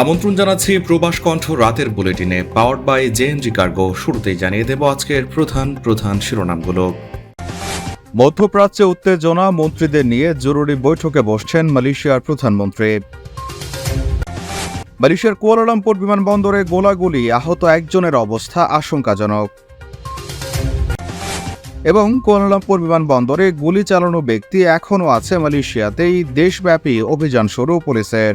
আমন্ত্রণ জানাচ্ছি প্রবাস কণ্ঠ রাতের বুলেটিনে powered by J N G cargo শুরুতেই জানিয়ে দেব আজকের প্রধান প্রধান শিরোনামগুলো। মধ্যপ্রাচ্যে উত্তেজনা, মন্ত্রীদের নিয়ে জরুরি বৈঠকে বসছেন মালয়েশিয়ার প্রধানমন্ত্রী। মালয়েশিয়ার কুয়ালালামপুর বিমানবন্দরে গোলাগুলি, আহত একজনের অবস্থা আশঙ্কাজনক। এবং কুয়ালালামপুর বিমানবন্দরে গুলি চালানো ব্যক্তি এখনও আছে মালয়েশিয়াতেই, দেশব্যাপী অভিযান শুরু পুলিশের।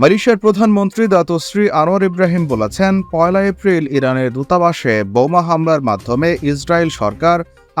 মালয়েশিয়ার প্রধানমন্ত্রী দাতশ্রী আনোয়ার ইব্রাহিম বলেছেন, পয়লা এপ্রিল ইরানের দূতাবাসে বোমা হামলার মাধ্যমে ইসরায়েল সরকার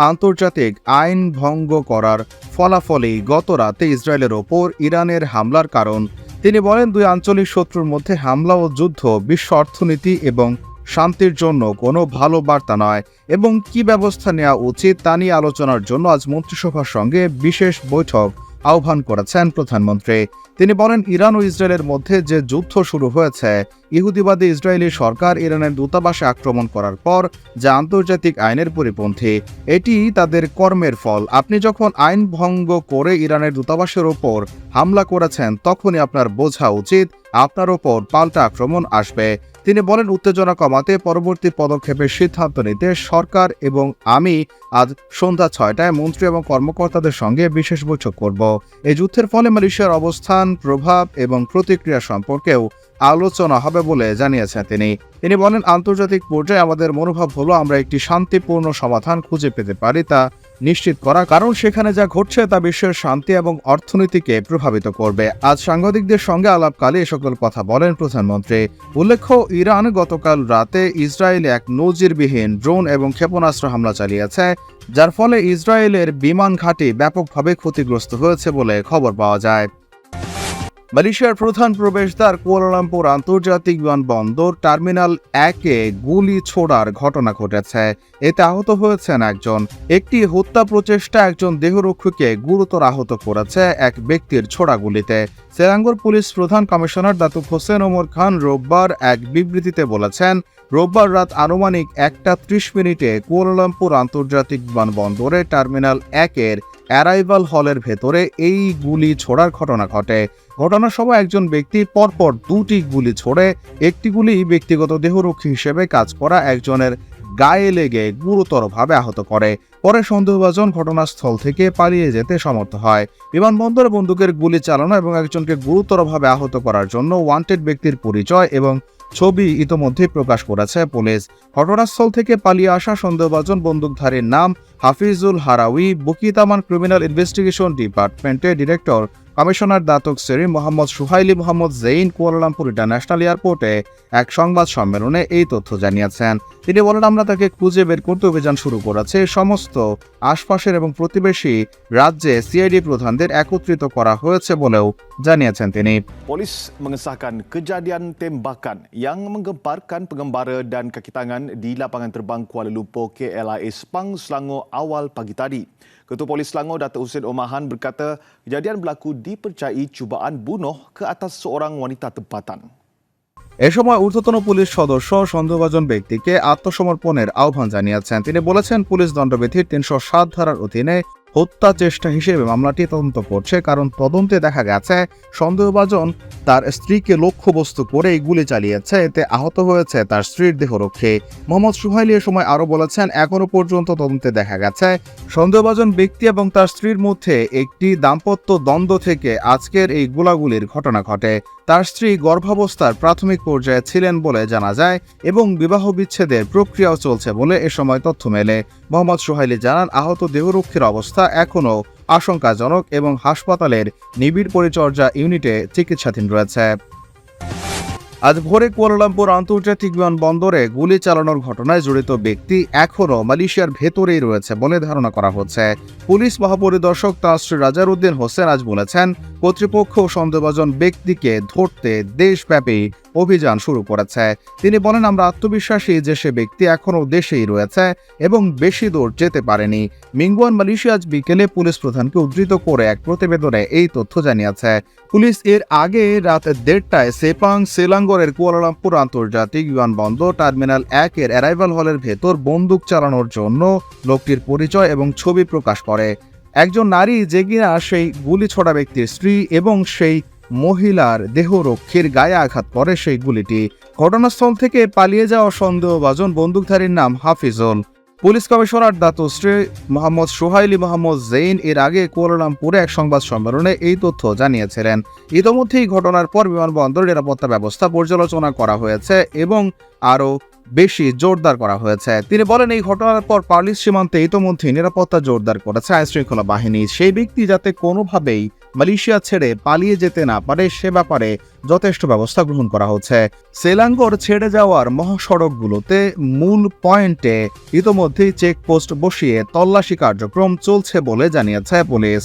আন্তর্জাতিক আইন ভঙ্গ করার ফলাফলেই গত রাতে ইসরায়েলের ওপর ইরানের হামলার কারণ। তিনি বলেন, দুই আঞ্চলিক শত্রুর মধ্যে হামলা ও যুদ্ধ বিশ্ব অর্থনীতি এবং শান্তির জন্য কোনো ভালো বার্তা নয় এবং কি ব্যবস্থা নেওয়া উচিত তা নিয়ে আলোচনার জন্য আজ মন্ত্রিসভার সঙ্গে বিশেষ বৈঠক আহ্বান করেছেন প্রধানমন্ত্রী। তিনি বলেন, ইরান ও ইসরায়েলের মধ্যে যে যুদ্ধ শুরু হয়েছে, ইহুদিবাদী ইসরায়েলি সরকার ইরানের দূতাবাসে আক্রমণ করার পর যা আন্তর্জাতিক আইনের পরিপন্থী, এটি তাদের কর্মের ফল। আপনি যখন আইন ভঙ্গ করে ইরানের দূতাবাসের ওপর হামলা করেছেন, তখনই আপনার বোঝা উচিত আপনার ওপর পাল্টা আক্রমণ আসবে। তিনি বলেন, উত্তেজনা কমাতে পরবর্তী পদক্ষেপের সিদ্ধান্ত নিতে সরকার এবং আমি আজ সন্ধ্যা ছয়টায় মন্ত্রী এবং কর্মকর্তাদের সঙ্গে বিশেষ বৈঠক করব। এই যুদ্ধের ফলে মালয়েশিয়ার অবস্থান, প্রভাব এবং প্রতিক্রিয়া সম্পর্কেও আলোচনা হবে বলে জানিয়েছেন তিনি। তিনি বলেন, আন্তর্জাতিক পর্যায়ে আমাদের মনোভাব হলো, আমরা একটি শান্তিপূর্ণ সমাধান খুঁজে পেতে পারি তা নিশ্চিত করা। কারণ সেখানে যা ঘটছে তা বিশ্বের শান্তি এবং অর্থনীতিকে প্রভাবিত করবে। আজ সাংবাদিকদের সঙ্গে আলাপকালে এ সকল কথা বলেন প্রধানমন্ত্রী। উল্লেখ্য, ইরান গতকাল রাতে ইসরায়েলে এক নজিরবিহীন ড্রোন এবং ক্ষেপণাস্ত্র হামলা চালিয়েছে, যার ফলে ইসরায়েলের বিমান ঘাঁটি ব্যাপকভাবে ক্ষতিগ্রস্ত হয়েছে বলে খবর পাওয়া যায়। মালয়েশিয়ার প্রধান প্রবেশদ্বার কুয়ালালামপুর আন্তর্জাতিক বিমানবন্দর টার্মিনাল একে গুলি ছোড়ার ঘটনা ঘটেছে। এতে আহত হয়েছেন একজন। একটি হত্যা প্রচেষ্টা একজন দেহরক্ষীকে গুরুতর আহত করেছে এক ব্যক্তির ছোড়া গুলিতে। সেরাঙ্গর পুলিশ প্রধান commissioner Datuk Hussein Omar Khan রোববার এক বিবৃতিতে বলেছেন, রোববার রাত আনুমানিক একটা ত্রিশ মিনিটে কুয়ালালামপুর আন্তর্জাতিক বিমানবন্দরে টার্মিনাল একের অ্যারাইভাল হলের ভেতরে এই গুলি ছোড়ার ঘটনা ঘটে। ঘটনার সময় একজন ব্যক্তি পরপর দুটি গুলি ছোড়ে। একটি গুলি ব্যক্তিগত দেহরক্ষী হিসেবে কাজ করা একজনের গায়ে লেগে গুরুতরভাবে আহত করে। পরে সন্দেহভাজন ঘটনাস্থল থেকে পালিয়ে যেতে সমর্থ হয়। বিমানবন্দরে বন্দুকের গুলি চালানো এবং একজনকে গুরুতরভাবে আহত করার জন্য ওয়ান্টেড ব্যক্তির পরিচয় এবং ছবি ইতোমধ্যে প্রকাশ করেছে পুলিশ। ঘটনাস্থল থেকে পালিয়ে আসা সন্দেহভাজন বন্দুকধারীর নাম Hafizul Harawi Bukit Aman criminal investigation ডিপার্টমেন্টের director, commissioner Datuk Seri Mohamad Suhaily Mohamad Zain, Kuala Lumpur international এয়ারপোর্টে এক সংবাদ সম্মেলনে এই তথ্য জানিয়েছেন। তিনি বলেন, আমরা তাকে খুঁজে বের করতে অভিযান শুরু করেছে। সমস্ত আশপাশের এবং প্রতিবেশী রাজ্যে সিআইডি প্রধানদের একত্রিত করা হয়েছে বলেও জানিয়েছেন তিনি Polis mengesahkan kejadian tembakan yang menggemparkan pengembara dan kaki tangan di lapangan terbang Kuala Lumpur KLIA Sepang Selangor awal pagi tadi. Ketua Polis Selangor Datuk Hussein Omahan berkata kejadian berlaku dipercayai cubaan bunuh ke atas seorang wanita tempatan. এ সময় ঊর্ধ্বতন police সদস্য সন্দেহভাজন ব্যক্তিকে আত্মসমর্পণের আহ্বান জানিয়েছেন তিনি বলেছেন পুলিশ দণ্ডবিধির তিনশো সাত ধারার অধীনে হত্যা চেষ্টা হিসেবে মামলাটি তদন্ত করছে, কারণ তদন্তে দেখা গেছে সন্দেহভাজন তার স্ত্রীকে লক্ষ্যবস্তু করে গুলি চালিয়েছে। এতে আহত হয়েছে তার স্ত্রীর দেহরক্ষী। মোহাম্মদ সুহাইলি এ সময় আরও বলেছেন এখনও পর্যন্ত তদন্তে দেখা গেছে, সন্দেহভাজন ব্যক্তি এবং তার স্ত্রীর মধ্যে একটি দাম্পত্য দ্বন্দ্ব থেকে আজকের এই গোলাগুলির ঘটনা ঘটে। তার স্ত্রী গর্ভাবস্থার প্রাথমিক পর্যায়ে ছিলেন বলে জানা যায় এবং বিবাহ বিচ্ছেদের প্রক্রিয়াও চলছে বলে এ সময় তথ্য মেলে। মোহাম্মদ সোহাইলি জানান, আহত দেহরক্ষীর অবস্থা এখনও আশঙ্কাজনক এবং হাসপাতালের নিবিড় পরিচর্যা ইউনিটে চিকিৎসাধীন রয়েছে। আজ ভোরে কুয়ালালামপুর আন্তর্জাতিক বিমানবন্দরে গুলি চালানোর ঘটনায় জড়িত ব্যক্তি এখনও মালয়েশিয়ার ভেতরেই রয়েছে বলে ধারণা করা হচ্ছে। পুলিশ মহাপরিদর্শক তাসরি রাজারউদ্দিন হোসেন আজ বলেছেন, কর্তৃপক্ষ সন্দেহভাজন ব্যক্তিকে ধরতে দেশব্যাপী অভিযান শুরু করেছে। তিনি বলেন, আমরা আত্মবিশ্বাসী যে সে ব্যক্তি এখনও দেশেই রয়েছে এবং বেশি দূর যেতে পারেনি। মিঙ্গুয়ান মালয়েশিয়া আজ বিকেলে পুলিশ প্রধানকে উদ্ধৃত করে এক প্রতিবেদনে এই তথ্য জানিয়েছে। পুলিশ এর আগে রাত দেড়টায় সেপাং, সেলাঙ্গরের কুয়ালালামপুর আন্তর্জাতিক বিমানবন্দর টার্মিনাল এক এর অ্যারাইভাল হলের ভেতর বন্দুক চালানোর জন্য লোকটির পরিচয় এবং ছবি প্রকাশ করে। একজন নারী যে কিনা সেই গুলি ছোড়া ব্যক্তির স্ত্রী এবং সেই মহিলার দেহরক্ষীর গায়ে আঘাত করে সেই গুলিটি। ঘটনাস্থল থেকে পালিয়ে যাওয়া সন্দেহভাজন বন্দুকধারীর নাম Hafizul. Police commissioner Datuk Seri Mohamad Suhaily Mohamad Zain এর আগে কুয়ালালামপুরে এক সংবাদ সম্মেলনে এই তথ্য জানিয়েছিলেন। ইতোমধ্যেই ঘটনার পর বিমানবন্দর নিরাপত্তা ব্যবস্থা পর্যালোচনা করা হয়েছে এবং আরও বেশি জোরদার করা হয়েছে। তিনি বলেন, এই ঘটনার পর পার্লিস সীমান্তে ইতোমধ্যেই নিরাপত্তা জোরদার করেছে আইনশৃঙ্খলা বাহিনী। সেই ব্যক্তি যাতে কোনোভাবেই মালয়েশিয়া ছেড়ে পালিয়ে যেতে না পারে সে ব্যাপারে যথেষ্ট ব্যবস্থা গ্রহণ করা হচ্ছে। সেলাঙ্গর ছেড়ে যাওয়ার মহাসড়কগুলোতে মূল পয়েন্টে ইতোমধ্যেই চেকপোস্ট বসিয়ে তল্লাশি কার্যক্রম চলছে বলে জানিয়েছে পুলিশ।